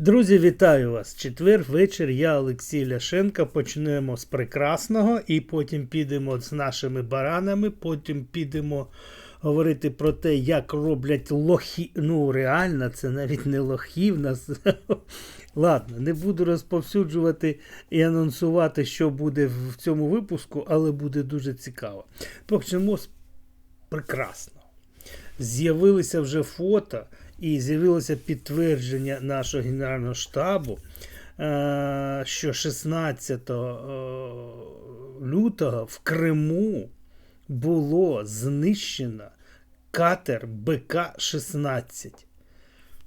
Друзі, вітаю вас! Четвер вечір. Я Олексій Ляшенко. Почнемо з прекрасного і потім підемо з нашими баранами. Потім підемо говорити про те, як роблять лохи. Ну, реально, це навіть не лохи в нас. Ладно, не буду розповсюджувати і анонсувати, що буде в цьому випуску, але буде дуже цікаво. Почнемо з прекрасного. З'явилися вже фото і з'явилося підтвердження нашого Генерального штабу, е, що 16 лютого в Криму було знищено катер БК-16.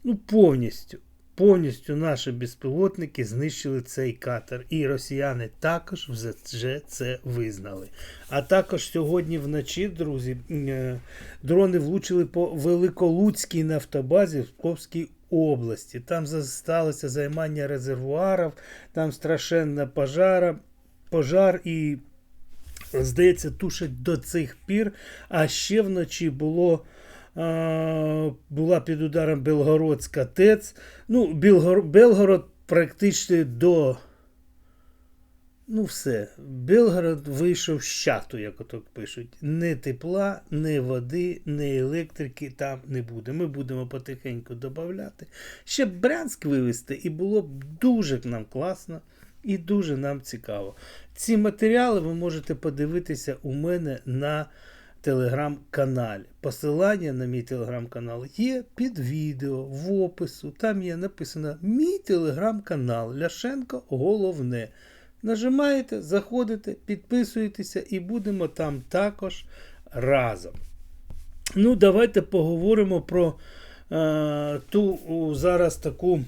Ну, повністю. Повністю наші безпілотники знищили цей катер, і росіяни також вже це визнали. А також сьогодні вночі, друзі, е, дрони влучили по Великолуцькій нафтобазі в Псковській області. Там сталося займання резервуарів, там страшенна пожара, пожар і, здається, тушать до цих пір. А ще вночі було була під ударом Белгородська ТЕЦ. Ну, Білгород, Белгород практично до. Ну, все. Белгород вийшов з чату, як отак пишуть. Не тепла, не води, не електрики там не буде. Ми будемо потихеньку додати. Ще Брянськ вивезти, і було б дуже нам класно і дуже нам цікаво. Ці матеріали ви можете подивитися у мене на телеграм-каналі. Посилання на мій телеграм-канал є під відео в опису. Там є написано Мій телеграм-канал Ляшенко Головне. Нажимаєте, заходите, підписуєтеся і будемо там також разом. Ну, давайте поговоримо про е, ту зараз таку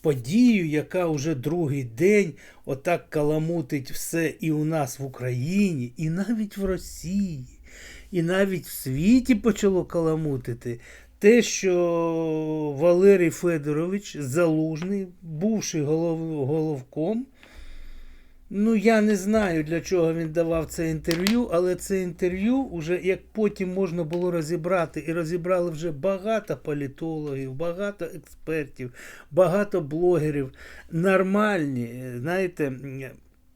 подію, яка вже другий день отак каламутить все і у нас в Україні, і навіть в Росії, і навіть в світі почало каламутити. Те, що Валерій Федорович Залужний, бувший голов, головком, Ну, я не знаю, для чого він давав це інтерв'ю, але це інтерв'ю, уже як потім можна було розібрати, і розібрали вже багато політологів, багато експертів, багато блогерів. Нормальні, знаєте,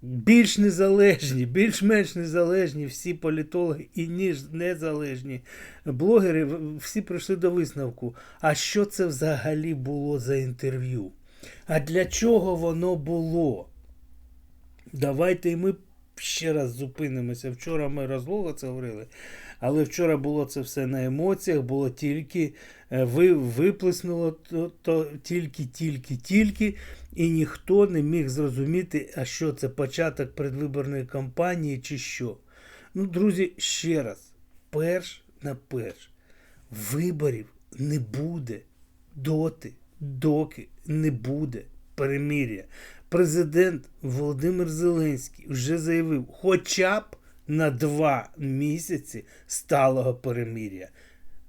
більш незалежні, більш-менш незалежні всі політологи і ніж незалежні блогери, всі прийшли до висновку. А що це взагалі було за інтерв'ю? А для чого воно було? Давайте і ми ще раз зупинимося. Вчора ми розлого це говорили, але вчора було це все на емоціях, було тільки е, ви виплеснуло то, то тільки, тільки, тільки, і ніхто не міг зрозуміти, а що це початок предвиборної кампанії чи що. Ну, друзі, ще раз, перш на перш, виборів не буде доти, доки не буде перемір'я президент Володимир Зеленський вже заявив, хоча б на два місяці сталого перемир'я.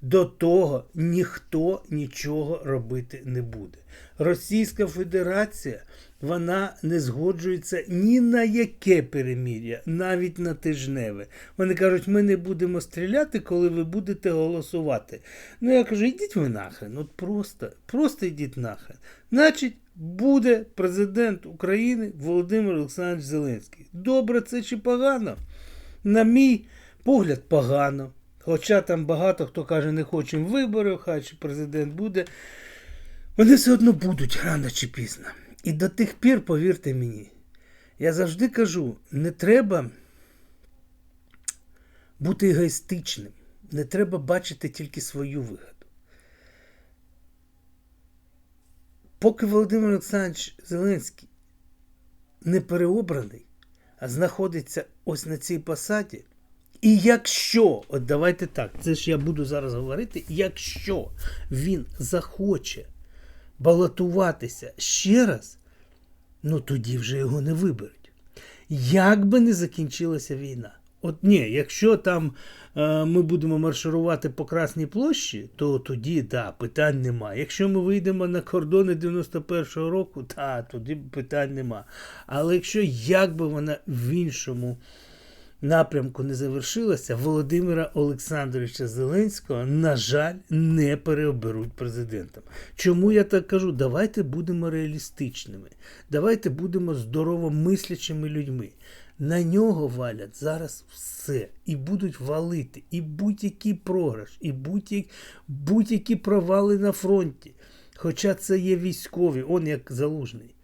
До того ніхто нічого робити не буде. Російська Федерація вона не згоджується ні на яке перемір'я, навіть на тижневе. Вони кажуть, ми не будемо стріляти, коли ви будете голосувати. Ну я кажу, йдіть ви нахрен. От просто, просто йдіть нахрен. Значить, буде президент України Володимир Олександрович Зеленський. Добре це чи погано? На мій погляд, погано. Хоча там багато хто каже, не хочемо виборів, хай чи президент буде. Вони все одно будуть рано чи пізно. І до тих пір, повірте мені, я завжди кажу, не треба бути егоїстичним, не треба бачити тільки свою вигоду. Поки Володимир Олександрович Зеленський не переобраний, а знаходиться ось на цій посаді. І якщо, от давайте так, це ж я буду зараз говорити, якщо він захоче балотуватися ще раз, ну тоді вже його не виберуть. Як би не закінчилася війна. От ні, якщо там е, ми будемо марширувати по Красній площі, то тоді да, питань нема. Якщо ми вийдемо на кордони 91-го року, та тоді питань нема. Але якщо як би вона в іншому напрямку не завершилася, Володимира Олександровича Зеленського, на жаль, не переоберуть президентом. Чому я так кажу? Давайте будемо реалістичними, давайте будемо здорово мислячими людьми. На нього валять зараз все. І будуть валити, і будь-який програш, і будь-які, провали на фронті. Хоча це є військові, он як залужний.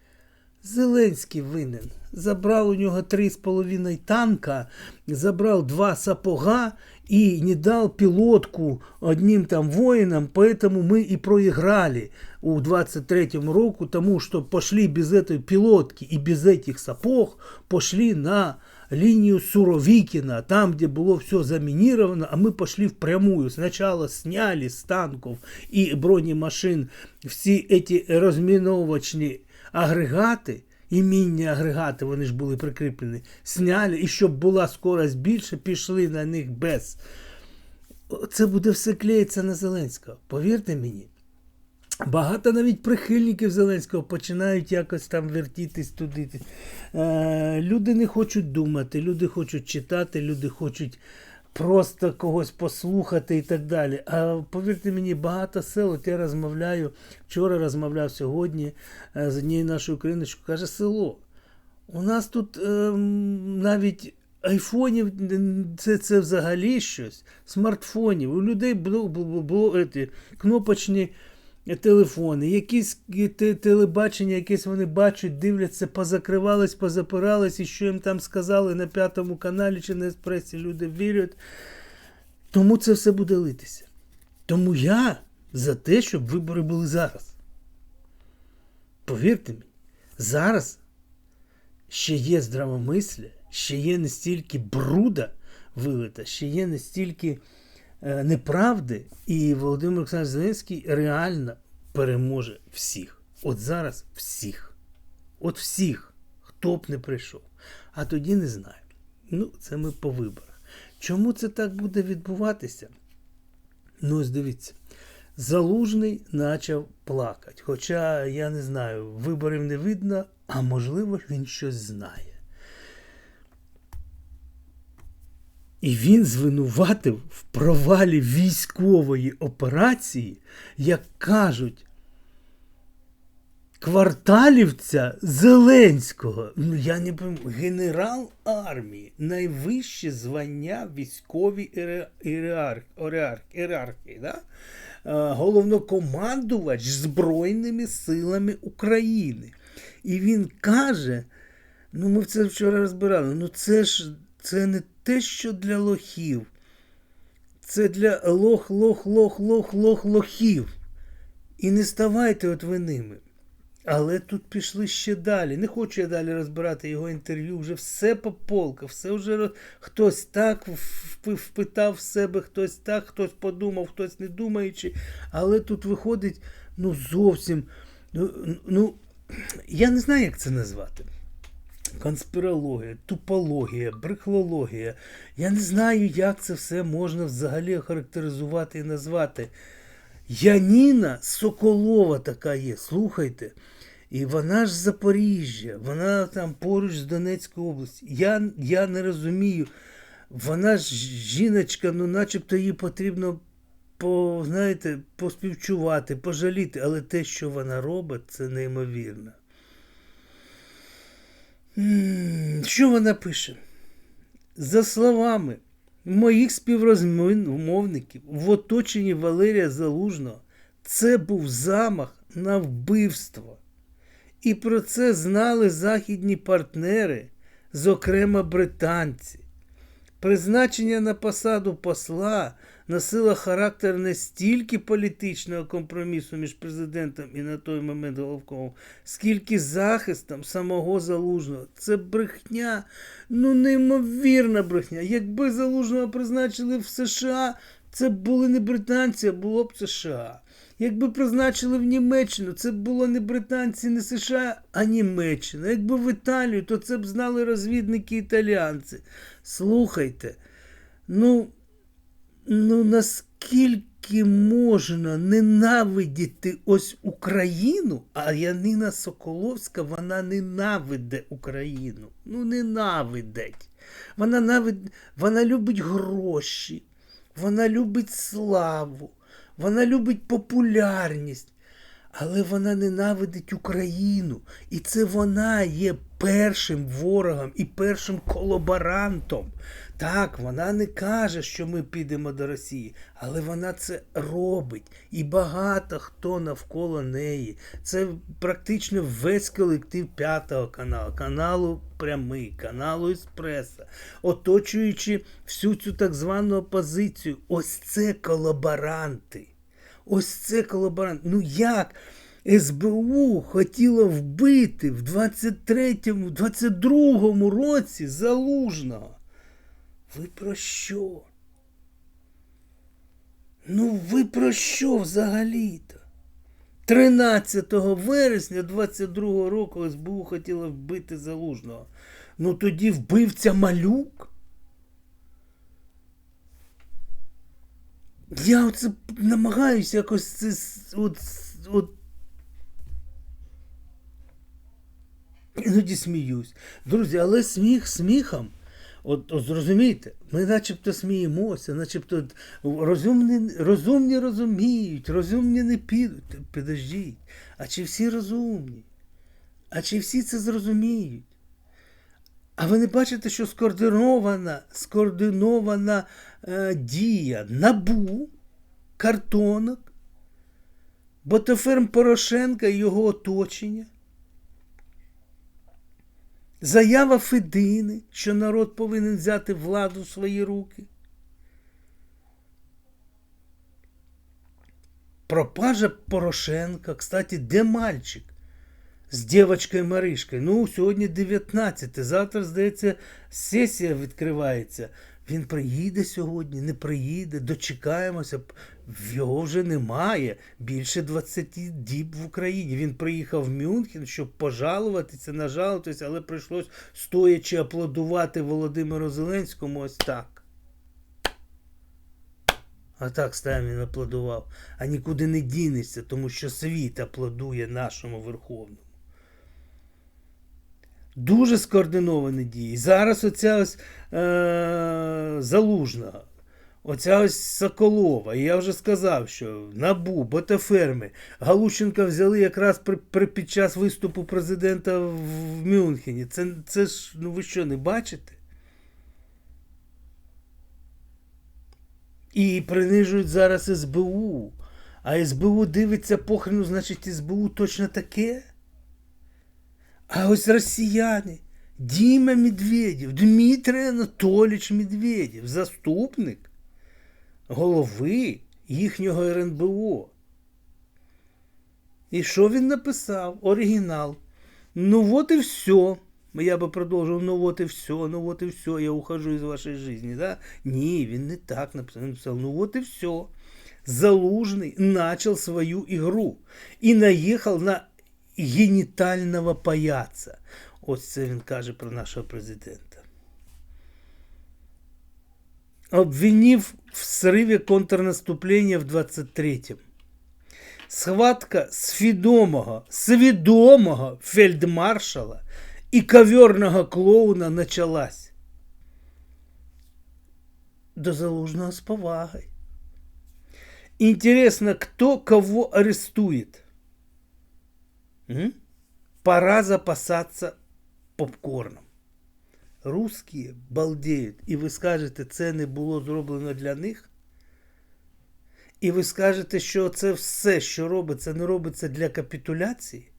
Зеленський винен. Забрав у нього 3,5 танка, забрав два сапога і не дав пілотку одним там воїнам, поэтому мы и проиграли у 23-м року, тому що пошли без этой пилотки и без этих сапог, пошли на линию Суровикина, там, где было все заминировано, а мы пошли впрямую. Сначала сняли с танков и бронемашин всі эти розміновочні агрегати, і мінні агрегати, вони ж були прикріплені, сняли, і щоб була скорость більше, пішли на них без. Це буде все клеїться на Зеленського. Повірте мені. Багато навіть прихильників Зеленського починають якось там вертітись туди. Е, люди не хочуть думати, люди хочуть читати, люди хочуть просто когось послухати і так далі. А повірте мені, багато сел, от я розмовляю, вчора розмовляв сьогодні е, з однією нашою україночкою, каже, село. У нас тут е, навіть айфонів це, це взагалі щось, смартфонів. У людей було, було, було еті, кнопочні телефони, якісь телебачення, якесь вони бачать, дивляться, позакривались, позапирались, і що їм там сказали на п'ятому каналі чи на еспресі, люди вірять. Тому це все буде литися. Тому я за те, щоб вибори були зараз. Повірте мені, зараз ще є здравомисля, ще є не стільки бруда вилита, ще є не неправди, і Володимир Олександрович Зеленський реально переможе всіх. От зараз всіх. От всіх, хто б не прийшов. А тоді не знаю. Ну, це ми по виборах. Чому це так буде відбуватися? Ну, ось дивіться. Залужний почав плакати. Хоча, я не знаю, виборів не видно, а можливо, він щось знає. І він звинуватив в провалі військової операції, як кажуть, кварталівця Зеленського. Ну, я не пам'ятаю, генерал армії, найвище звання військовій ієрархії, да? Головнокомандувач Збройними силами України. І він каже: ну ми це вчора розбирали, ну це ж це не те, що для лохів. Це для лох, лох, лох, лох, лох, лохів. І не ставайте от ви ними. Але тут пішли ще далі. Не хочу я далі розбирати його інтерв'ю. Вже все по полках, все вже роз- хтось так впитав в себе, хтось так, хтось подумав, хтось не думаючи. Але тут виходить ну зовсім. Ну, ну я не знаю, як це назвати. Конспірологія, тупологія, брехлологія. Я не знаю, як це все можна взагалі охарактеризувати і назвати. Яніна Соколова така є, слухайте. І вона ж з Запоріжжя, вона там поруч з Донецькою областю. Я, я не розумію. Вона ж жіночка, ну начебто їй потрібно по, знаєте, поспівчувати, пожаліти, але те, що вона робить, це неймовірно. Що вона пише? За словами моїх співрозмовників в оточенні Валерія Залужного, це був замах на вбивство. І про це знали західні партнери, зокрема британці. Призначення на посаду посла носило характер не стільки політичного компромісу між президентом і на той момент Головковим, скільки захистом самого Залужного. Це брехня, ну неймовірна брехня. Якби Залужного призначили в США, це були не британці, а було б США. Якби призначили в Німеччину, це було не британці, не США, а Німеччина. Якби в Італію, то це б знали розвідники італіянці. Слухайте, ну, ну нас, скільки можна ненавидіти ось Україну, а Янина Соколовська вона ненавиде Україну. Ну, ненавидить. Вона навид... вона любить гроші, вона любить славу, вона любить популярність. Але вона ненавидить Україну. І це вона є першим ворогом і першим колаборантом. Так, вона не каже, що ми підемо до Росії, але вона це робить. І багато хто навколо неї. Це практично весь колектив п'ятого каналу, каналу Прямий, каналу Еспреса, оточуючи всю цю так звану опозицію. Ось це колаборанти. Ось це колаборант. Ну як СБУ хотіла вбити в 23-му, 22-му році залужного? Ви про що? Ну, ви про що взагалі-то? 13 вересня 22-го року СБУ хотіла вбити залужного. Ну тоді вбивця малюк. Я оце намагаюся якось це от, от іноді сміюсь. Друзі, але сміх сміхом. От, от зрозумійте, ми начебто сміємося, начебто розумні розумні розуміють, розумні не підуть. Підождіть. А чи всі розумні? А чи всі це зрозуміють? А ви не бачите, що скоординована скоординована е, дія набу, картонок, ботоферм Порошенка і його оточення? Заява Федини, що народ повинен взяти владу в свої руки. Пропажа Порошенка, кстати, де мальчик? З дівчинкою Маришкою. Ну, сьогодні 19. Завтра, здається, сесія відкривається. Він приїде сьогодні, не приїде, дочекаємося. Його вже немає. Більше 20 діб в Україні. Він приїхав в Мюнхен, щоб пожалуватися, нажалуватися, але прийшлось стоячи аплодувати Володимиру Зеленському ось так. А так Сталін аплодував. А нікуди не дінешся, тому що світ аплодує нашому Верховному. Дуже скоординовані дії. Зараз оця ось е- залужна, оця ось Соколова. І я вже сказав, що Набу, Ботаферми, Галущенка взяли якраз при, при, під час виступу президента в, Мюнхені. Це, це ж, ну ви що, не бачите? І принижують зараз СБУ. А СБУ дивиться похрену, значить, СБУ точно таке. А ось росіяни, Діма Медведєв, Дмитрий Анатолійович Медведєв, заступник голови їхнього РНБО. І що він написав? Оригінал. Ну от і все. Я би продовжив, ну от і все, ну от і все, я ухожу із вашої житті. Да? Ні, він не так написав. Він написав, ну от і все. Залужний начал свою игру и наехал на генітального паяца. Ось це він каже про нашого президента. Обвинив в сриві контрнаступлення в 23-му. Схватка свідомого, свідомого фельдмаршала і коверного клоуна началась. До залужного з повагой. Интересно, кто кого арестует? М? Пора запасаться попкорном. Русські балдеють. І ви скажете, це не було зроблено для них? І ви скажете, що це все, що робиться, не робиться для капітуляції?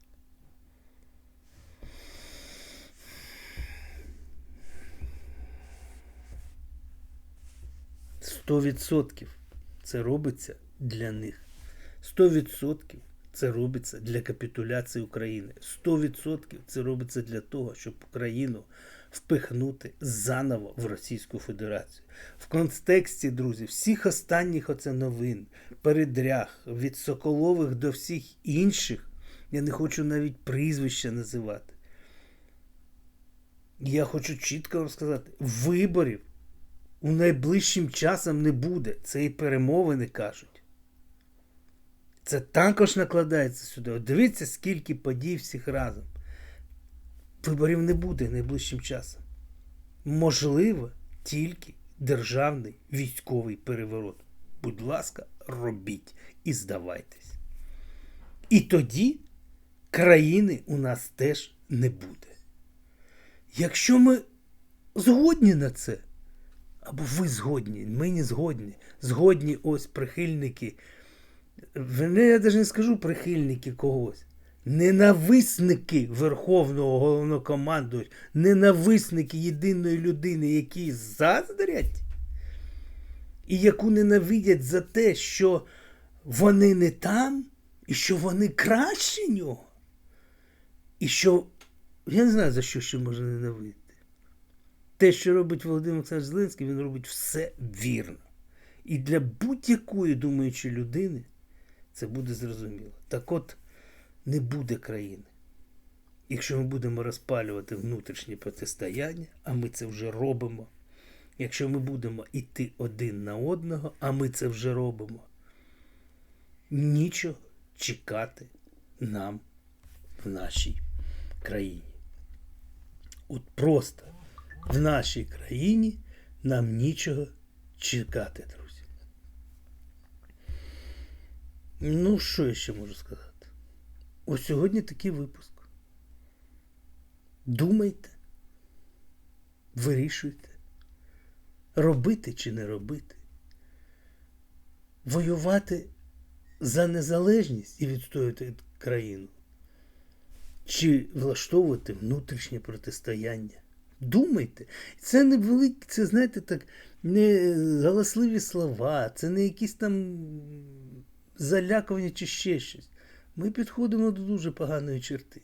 Сто відсотків це робиться для них. Сто відсотків це робиться для капітуляції України. 100% це робиться для того, щоб Україну впихнути заново в Російську Федерацію. В контексті, друзі, всіх останніх оце новин, передряг від Соколових до всіх інших. Я не хочу навіть прізвища називати. Я хочу чітко розказати, виборів у найближчим часом не буде. Це і перемовини кажуть. Це також накладається сюди. От дивіться, скільки подій всіх разом. Виборів не буде найближчим часом. Можливо, тільки державний військовий переворот. Будь ласка, робіть і здавайтесь. І тоді країни у нас теж не буде. Якщо ми згодні на це, або ви згодні, ми не згодні, згодні ось прихильники. Я навіть не скажу прихильники когось. Ненависники Верховного головнокомандувача, ненависники єдиної людини, які заздрять, і яку ненавидять за те, що вони не там, і що вони краще нього. І що. Я не знаю, за що ще можна ненавидіти. Те, що робить Володимир Олександрович Зеленський, він робить все вірно. І для будь-якої думаючої людини це буде зрозуміло. Так от не буде країни. Якщо ми будемо розпалювати внутрішнє протистояння, а ми це вже робимо. Якщо ми будемо йти один на одного, а ми це вже робимо, нічого чекати нам в нашій країні. От просто в нашій країні нам нічого чекати, друзі. Ну, що я ще можу сказати? Ось сьогодні такий випуск. Думайте, вирішуйте, робити чи не робити, воювати за незалежність і відстоювати країну, чи влаштовувати внутрішнє протистояння. Думайте, це не великі, це, знаєте, так, не галасливі слова, це не якісь там залякування чи ще щось. Ми підходимо до дуже поганої черти.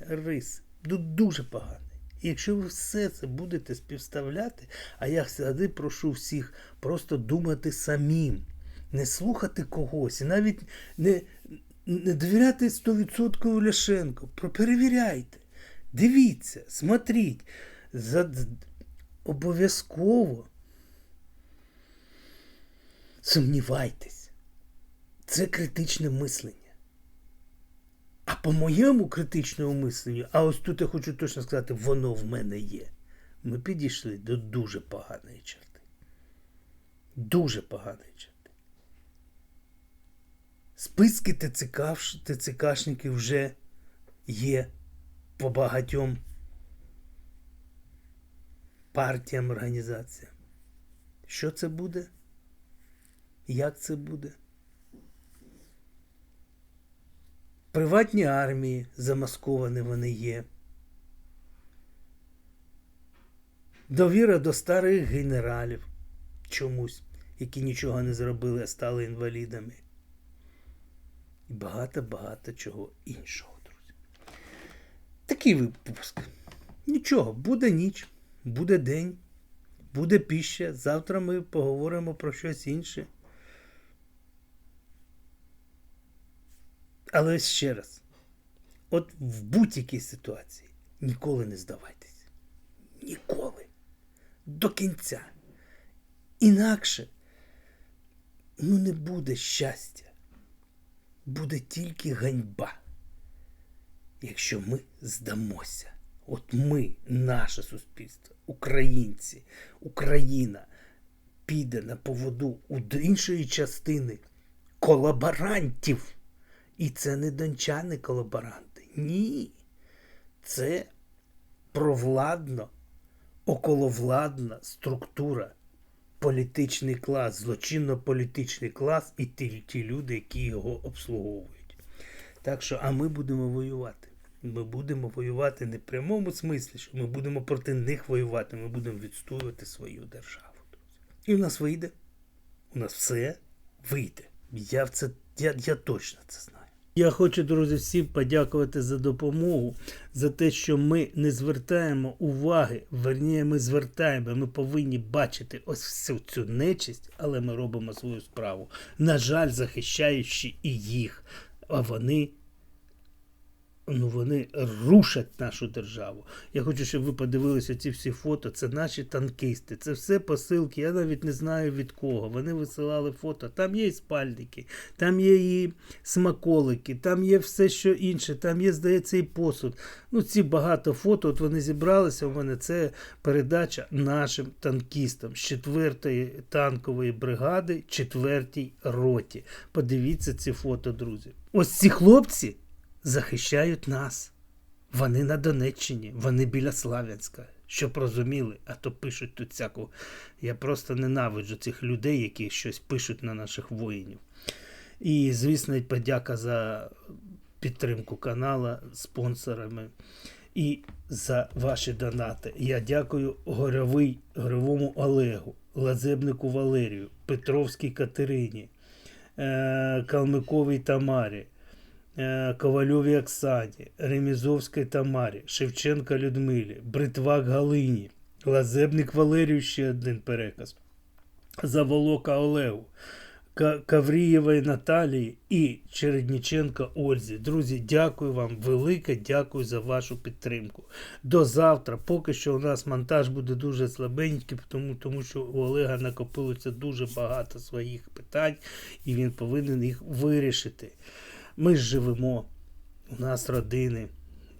Рис, до дуже поганої. І якщо ви все це будете співставляти, а я завжди прошу всіх просто думати самим, не слухати когось, і навіть не, не довіряти 100% Ляшенко. Перевіряйте. Дивіться, смотріть, за... обов'язково сумнівайтесь. Це критичне мислення. А по моєму критичному мисленню, а ось тут я хочу точно сказати, воно в мене є. Ми підійшли до дуже поганої черти. Дуже поганої черти. Списки ТЦК, ТЦКшників вже є по багатьом партіям, організаціям. Що це буде? Як це буде? Приватні армії замасковані вони є. Довіра до старих генералів чомусь, які нічого не зробили, а стали інвалідами. І багато-багато чого іншого, друзі. Такий випуск. Нічого, буде ніч, буде день, буде піща. Завтра ми поговоримо про щось інше. Але ще раз, от в будь-якій ситуації ніколи не здавайтесь. Ніколи. До кінця. Інакше ну не буде щастя. Буде тільки ганьба. Якщо ми здамося. От ми, наше суспільство, українці, Україна піде на поводу у іншої частини колаборантів. І це не дончани колаборанти. Ні. Це провладно, околовладна структура, політичний клас, злочинно-політичний клас і ті, ті люди, які його обслуговують. Так що, а ми будемо воювати. Ми будемо воювати не в прямому смислі, що ми будемо проти них воювати, ми будемо відстоювати свою державу. І у нас вийде. У нас все вийде. Я в це я, я точно це знаю. Я хочу, друзі, всім подякувати за допомогу, за те, що ми не звертаємо уваги. Верніше, ми звертаємо, ми повинні бачити ось всю цю нечисть, але ми робимо свою справу. На жаль, захищаючи і їх. А вони ну вони рушать нашу державу. Я хочу, щоб ви подивилися ці всі фото. Це наші танкісти, це все посилки. Я навіть не знаю від кого. Вони висилали фото. Там є і спальники, там є і смаколики, там є все, що інше, там є, здається, і посуд. Ну, ці багато фото. От вони зібралися. У мене це передача нашим танкістам з 4-ї танкової бригади, 4-й роті. Подивіться ці фото, друзі. Ось ці хлопці захищають нас. Вони на Донеччині, вони біля Славянська. Щоб розуміли, а то пишуть тут всяку. Я просто ненавиджу цих людей, які щось пишуть на наших воїнів. І, звісно, подяка за підтримку канала спонсорами і за ваші донати. Я дякую Горьовий, Горьовому Олегу, Лазебнику Валерію, Петровській Катерині, е, Калмиковій Тамарі, Ковальовій Оксані, Ремізовській Тамарі, Шевченка Людмилі, Бритвак Галині, Лазебник Валерію ще один переказ, Заволока Олегу, Каврієвої Наталії і Чередніченка Ользі. Друзі, дякую вам велике, дякую за вашу підтримку. До завтра. Поки що у нас монтаж буде дуже слабенький, тому, тому що у Олега накопилося дуже багато своїх питань, і він повинен їх вирішити. Ми ж живемо, у нас родини,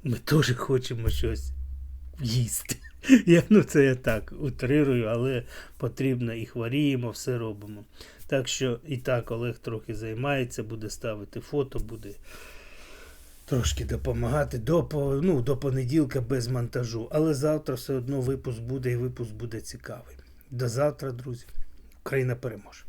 ми теж хочемо щось їсти. Я, ну це я так утрирую, але потрібно і хворіємо, все робимо. Так що і так Олег трохи займається, буде ставити фото, буде трошки допомагати до, ну, до понеділка без монтажу. Але завтра все одно випуск буде і випуск буде цікавий. До завтра, друзі. Україна переможе.